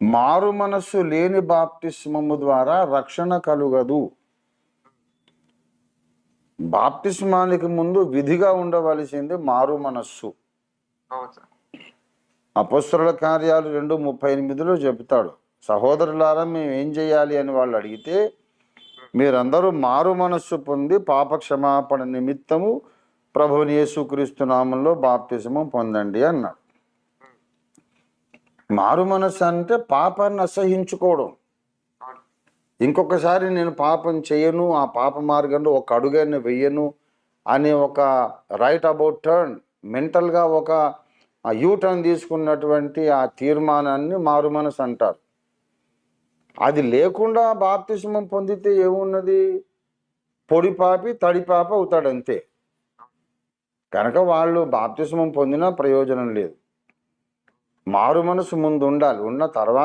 మారు మనస్సు లేని బాప్తిస్మము ద్వారా రక్షణ కలుగదు. బాప్తిస్మానికి ముందు విధిగా ఉండవలసింది మారు మనస్సు. అపస్తుల కార్యాలు రెండు ముప్పై ఎనిమిదిలో చెబుతాడు. సహోదరులారా మేము ఏం చేయాలి అని వాళ్ళు అడిగితే మీరందరూ మారు మనస్సు పొంది పాప క్షమాపణ నిమిత్తము ప్రభుని యేసుక్రీస్తు నామంలో బాప్తిజమం పొందండి అన్నాడు. మారు మనస్సు అంటే పాపాన్ని అసహించుకోవడం. ఇంకొకసారి నేను పాపం చేయను ఆ పాప మార్గంలో ఒక అడుగైనా వెయ్యను అనే ఒక రైట్ అబౌట్ టర్న్ మెంటల్గా ఒక యూ టర్న్ తీసుకున్నటువంటి ఆ తీర్మానాన్ని మారు మనసు అంటారు. అది లేకుండా బాప్తిస్మం పొందితే ఏమున్నది? పొడి పాపి తడి పాప అవుతాడు అంతే. కనుక వాళ్ళు బాప్తిస్మం పొందినా ప్రయోజనం లేదు. మారు మనసు ముందు ఉండాలి. ఉన్న తర్వాత